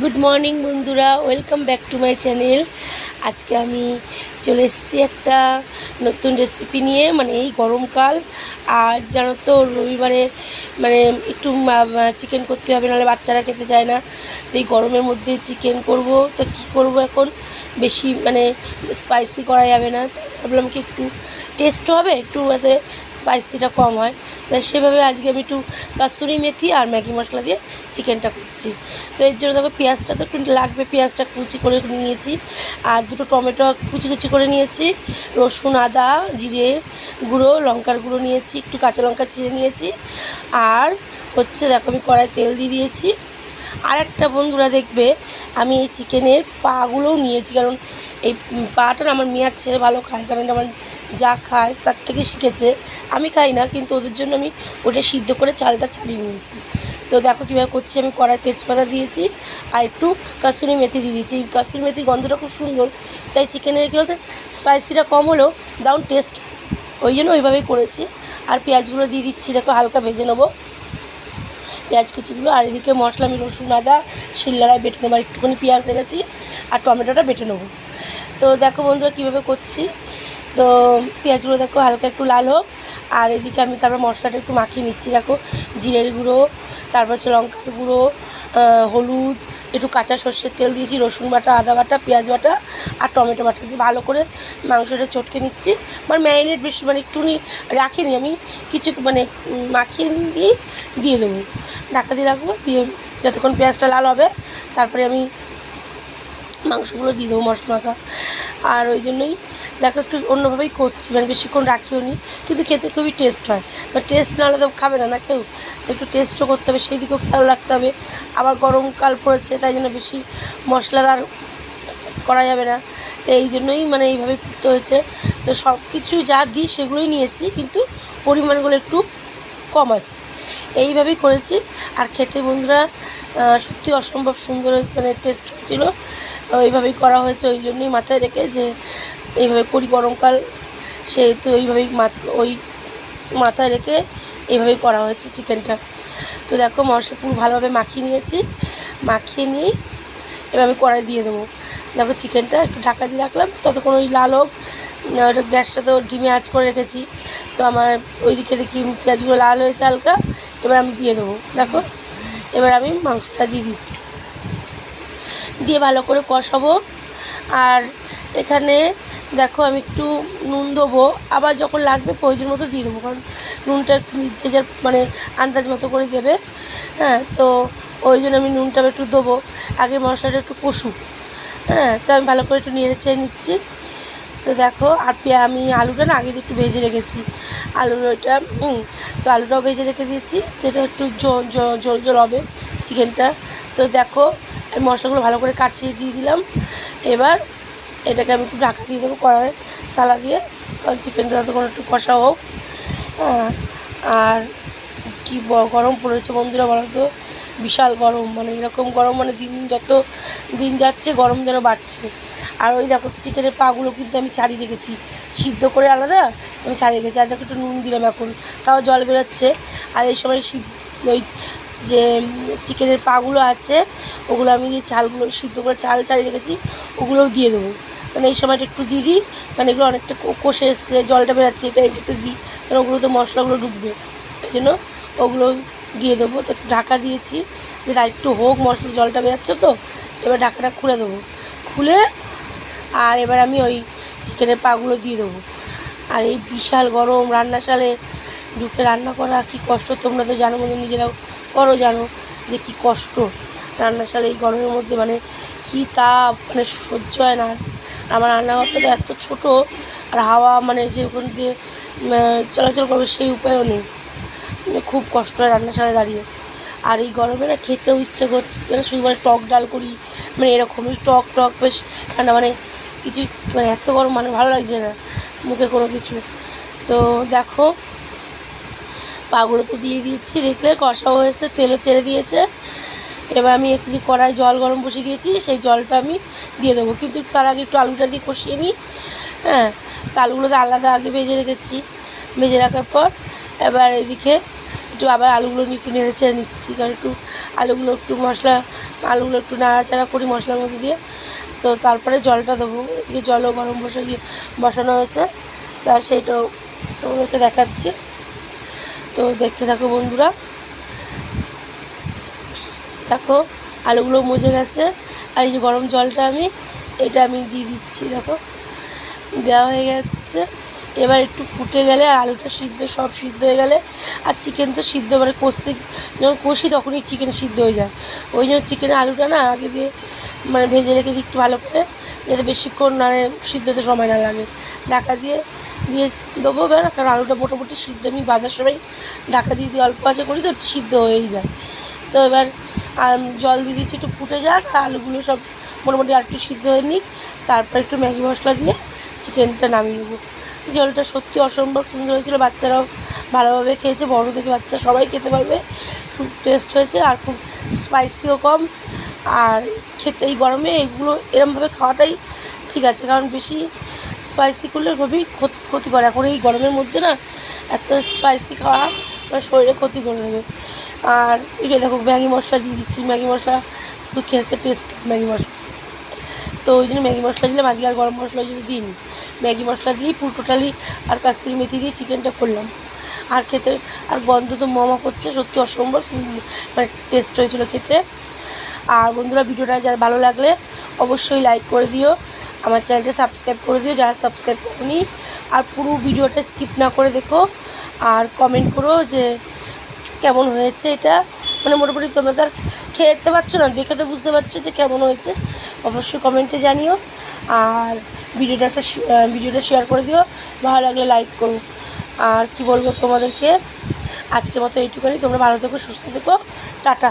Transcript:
Good morning বন্ধুরা। Welcome back to my channel আজকে আমি চলে এসেছি একটা নতুন রেসিপি নিয়ে মানে এই গরমকাল। আর জানো তো, রবিবারে মানে একটু চিকেন করতে হবে, নাহলে বাচ্চারা খেতে চায় না। তো এই গরমের মধ্যে চিকেন করব। তো কী করব এখন? বেশি মানে স্পাইসি করা যাবে না। ভাবলাম কি একটু টেস্ট হবে, একটু যাতে স্পাইসিটা কম হয়। তাই সেভাবে আজকে আমি একটু কাসুরি মেথি আর ম্যাগি মশলা দিয়ে চিকেনটা করছি। তো এর জন্য দেখো পেঁয়াজটা তো একটু লাগবে, পেঁয়াজটা কুচি করে নিয়েছি। আর দুটো টমেটো কুচি কুচি করে নিয়েছি, রসুন, আদা, জিরে গুঁড়ো, লঙ্কার গুঁড়ো নিয়েছি, একটু কাঁচা লঙ্কা চিড়ে নিয়েছি। আর হচ্ছে দেখো আমি কড়াই তেল দিয়ে দিয়েছি। আর একটা বন্ধুরা দেখবে, আমি এই চিকেনের পাগুলোও নিয়েছি। কারণ এই পাটা আমার মেয়ার ছেলে ভালো খায়। কারণ আমার যা খায় তার থেকে শিখেছে। আমি খাই না, কিন্তু ওদের জন্য আমি ওটা সিদ্ধ করে চালটা ছাড়িয়ে নিয়েছি। তো দেখো কীভাবে করছি, আমি কড়াই তেজপাতা দিয়েছি আর একটু কাস্তুরি মেথি দিয়ে দিয়েছি। এই কাস্তুরি মেথির গন্ধটা খুব সুন্দর, তাই চিকেনের কী বলতে স্পাইসিটা কম হলেও দারুণ টেস্ট ওই জন্য ওইভাবেই করেছি। আর পেঁয়াজগুলো দিয়ে দিচ্ছি, দেখো হালকা ভেজে নেব। পেঁয়াজ কুচিগুলো, আর এদিকে মশলা, আমি রসুন, আদা, শিলনোড়ায় বেটে নেব। আর একটুখানি পেঁয়াজ রেখেছি, আর টমেটোটা বেটে নেব। তো দেখো বন্ধুরা কীভাবে করছি। তো পেঁয়াজগুলো দেখো হালকা একটু লাল হোক। আর এদিকে আমি তারপর মশলাটা একটু মাখিয়ে নিচ্ছি, দেখো। জিরের গুঁড়ো, তারপর হচ্ছে লঙ্কার গুঁড়ো হলুদ, একটু কাঁচা সর্ষের তেল দিয়েছি, রসুন বাটা, আদা বাটা, পেঁয়াজ বাটা আর টমেটো বাটা দিয়ে ভালো করে মাংসটা চটকে নিচ্ছি। মানে ম্যারিনেট বেশি মানে একটুনি রাখিনি আমি, কিছু মানে মাখিয়ে দিয়ে দিয়ে দেবো। ঢাকা দিয়ে রাখব, দিয়ে যতক্ষণ পেঁয়াজটা লাল হবে, তারপরে আমি মাংসগুলো দিয়ে দেবো মশলা মাখা। আর ওই জন্যই দেখো একটু অন্যভাবেই করছি মানে বেশিক্ষণ রাখিও নি, কিন্তু খেতে খুবই টেস্ট হয়। বা টেস্ট না হলে তো খাবে না না কেউ? একটু টেস্টও করতে হবে সেই দিকেও খেয়াল রাখতে হবে। আবার গরমকাল পড়েছে, তাই জন্য বেশি মশলাদার করা যাবে না। তো এই জন্যই মানে এইভাবে করতে হয়েছে। তো সব কিছু যা দিই সেগুলোই নিয়েছি, কিন্তু পরিমাণগুলো একটু কম আছে। এইভাবেই করেছি। আর খেতে বন্ধুরা সত্যি অসম্ভব সুন্দর মানে টেস্ট ছিল এইভাবেই করা হয়েছে, ওই জন্যই মাথায় রেখে যে এইভাবে করি গরমকাল, সেহেতু ওইভাবেই ওই মাথায় রেখে এইভাবেই করা হয়েছে চিকেনটা। তো দেখো মশলা পুরো ভালোভাবে মাখিয়ে নিয়েছি। মাখিয়ে নিয়েই এবার আমি কড়াই দিয়ে দেবো। দেখো চিকেনটা একটু ঢাকা দিয়ে রাখলাম, ততক্ষণ ওই লাল হোক ওটা গ্যাসটা তো ডিমে আঁচ করে রেখেছি। তো আমার ওইদিকে দেখি পেঁয়াজগুলো লাল হয়েছে হালকা, এবার আমি দিয়ে দেবো। দেখো, এবার আমি মাংসটা দিয়ে দিচ্ছি। দিয়ে ভালো করে কষাবো। আর এখানে দেখো, আমি একটু নুন দেবো। আবার যখন লাগবে প্রয়োজন মতো দিয়ে দেবো, কারণ নুনটা যে যার মানে আন্দাজ মতো করে দেবে। হ্যাঁ তো ওই জন্য আমি নুনটা একটু দেবো। আগে মশলাটা একটু কষু হ্যাঁ তো আমি ভালো করে একটু নেড়ে ছেড়ে নিচ্ছি। তো দেখো, আর পেঁয়া, আমি আলুটা না আগে একটু ভেজে রেখেছি। আলুর ওইটা তো আলুটাও ভেজে রেখে দিয়েছি। তো এটা একটু জল জল হবে চিকেনটা। তো দেখো মশলাগুলো ভালো করে কাচিয়ে দিয়ে দিলাম। এবার এটাকে আমি একটু ঢাকা দিয়ে দেবো কড়াই তালা দিয়ে, কারণ চিকেনটা যাতে কোনো একটু কষা হোক। হ্যাঁ আর কি গরম পড়েছে বন্ধুরা বলো তো? বিশাল গরম মানে এরকম গরম মানে দিন যত দিন যাচ্ছে, গরম যেন বাড়ছে। আর ওই দেখো চিকেনের পাগুলো কিন্তু আমি ছাড়িয়ে রেখেছি। সিদ্ধ করে আলাদা, আমি ছাড়িয়ে রেখেছি। আর দেখো একটু নুন দিলাম এখন, তাও জল বেরোচ্ছে। আর এই সময় সিদ্ধ, ওই যে চিকেনের পাগুলো আছে, ওগুলো আমি যে চালগুলো সিদ্ধ করে চাল ছাড়িয়ে রেখেছি, ওগুলোও দিয়ে দেবো। মানে এই সময়টা একটু দিয়ে দিই কারণ এগুলো অনেকটা কষে এসছে, জলটা বেরোচ্ছে, এটা একটু দিই কারণ ওগুলো তো মশলাগুলো ঢুকবে, এই জন্য ওগুলো দিয়ে দেবো। তো ঢাকা দিয়েছি যে একটু হোক মশলা, জলটা বেরোচ্ছে তো, এবার ঢাকাটা খুলে দেবো। খুলে আর এবার আমি ওই চিকেনের পাগুলো দিয়ে দেবো। আর এই বিশাল গরম রান্নাশালে ঢুকে রান্না করা কি কষ্ট, তোমরা তো জানো মধ্যে নিজেরাও করো জানো, যে কি কষ্ট। রান্নাশালে এই গরমের মধ্যে মানে কি তাপ মানে সহ্য হয় না। আমার রান্নাঘরটা তো এত ছোটো আর হাওয়া মানে যে ওখান দিয়ে চলাচল করবে সেই উপায়ও নেই। মানে খুব কষ্ট হয় রান্না রান্নাশালে দাঁড়িয়ে। আর এই গরমে না খেতেও ইচ্ছে করছে শুধু মানে টক ডাল করি মানে এরকমই টক টক বেশ ঠান্ডা মানে কিছু মানে এত গরম মানে ভালো লাগছে না মুখে কোনো কিছু। তো দেখো, পাগুলো তো দিয়ে দিয়েছি, দেখলে কষাও হয়েছে, তেলও ছেড়ে দিয়েছে। এবার আমি একটু কড়াই জল গরম বসিয়ে দিয়েছি, সেই জলটা আমি দিয়ে দেবো। কিন্তু তার আগে একটু আলুটা দিয়ে কষিয়ে নিই। হ্যাঁ তো আলাদা আগে ভেজে রেখেছি। ভেজে রাখার পর এবার এদিকে একটু আবার আলুগুলো একটু নেড়ে ছেড়ে নিচ্ছি। কারণ একটু আলুগুলো একটু মশলা, আলুগুলো একটু নাড়াচাড়া করি মশলার মধ্যে দিয়ে। তো তারপরে জলটা দেবো। এদিকে জলও গরম বসে গিয়ে বসানো হয়েছে। তা সেইটাও তোমাদেরকে দেখাচ্ছি। তো দেখতে থাকো বন্ধুরা। দেখো, আলুগুলো মজে গেছে। আর এই যে গরম জলটা আমি, এটা আমি দিয়ে দিচ্ছি, দেখো। দেওয়া হয়ে গেছে। এবার একটু ফুটে গেলে আর আলুটা সিদ্ধ, সব সিদ্ধ হয়ে গেলে। আর চিকেন তো সিদ্ধ মানে কষতে, যখন কষি তখনই চিকেন সিদ্ধ হয়ে যায়। ওই জন্য চিকেনের আলুটা না আগে দিয়ে মানে ভেজে রেখে দিই একটু ভালো করে, যাতে বেশিক্ষণ মানে সিদ্ধতে সময় না লাগে। ঢাকা দিয়ে দিয়ে দেবো এবার, কারণ আলুটা মোটামুটি সিদ্ধ। আমি বাজার সবাই ঢাকা দিয়ে দিয়ে অল্প আঁচে করি তো, সিদ্ধ হয়েই যায়। তো এবার আর জল দিয়ে দিচ্ছি, একটু ফুটে যাক, আর আলুগুলো সব মোটামুটি আর একটু সিদ্ধ হয়ে নিক। তারপর একটু ম্যাগি মশলা দিয়ে চিকেনটা নামিয়ে নেব। জলটা সত্যি অসম্ভব সুন্দর হয়েছিল, বাচ্চারাও ভালোভাবে খেয়েছে, বড় থেকে বাচ্চা সবাই খেতে পারবে। খুব টেস্ট হয়েছে আর খুব স্পাইসিও কম। আর খেতে এই গরমে এগুলো এরমভাবে খাওয়াটাই ঠিক আছে, কারণ বেশি স্পাইসি করলে খুবই ক্ষত- করে এখন এই গরমের মধ্যে না, এত স্পাইসি খাওয়া শরীরে ক্ষতি করে দেবে। আর এটা দেখো, ম্যাগি মশলা দিয়ে দিচ্ছি। ম্যাগি মশলা খুব খেতে টেস্ট ম্যাগি মশলা। তো ওই জন্য ম্যাগি মশলা দিলাম। আজকে আর গরম মশলা যদি দিন ম্যাগি মশলা দিয়ে পুরো টোটালি আর কাস্তুরি মেথি দিয়ে চিকেনটা করলাম। আর খেতে, আর গন্ধ তো মমা করছে, সত্যি অসম্ভব সুন্দর মানে টেস্ট হয়েছিল খেতে। আর বন্ধুরা, ভিডিওটা যারা ভালো লাগলে অবশ্যই লাইক করে দিও। আমার চ্যানেলটা সাবস্ক্রাইব করে দিও, যারা সাবস্ক্রাইব করনি। আর পুরো ভিডিওটা স্কিপ না করে দেখো। আর কমেন্ট করো যে কেমন হয়েছে এটা? মানে মোটামুটি তোমরা তো আর খেতে পারছ না, দেখে তো বুঝতে পারছ যে কেমন হয়েছে। অবশ্যই কমেন্টে জানিও। আর ভিডিওটা একটা ভিডিওটা শেয়ার করে দিও, ভালো লাগলে লাইক করো। আর কি বলব তোমাদেরকে? আজকে মতো এইটুখানি তোমরা ভালো থেকো, সুস্থ থেকো। টাটা।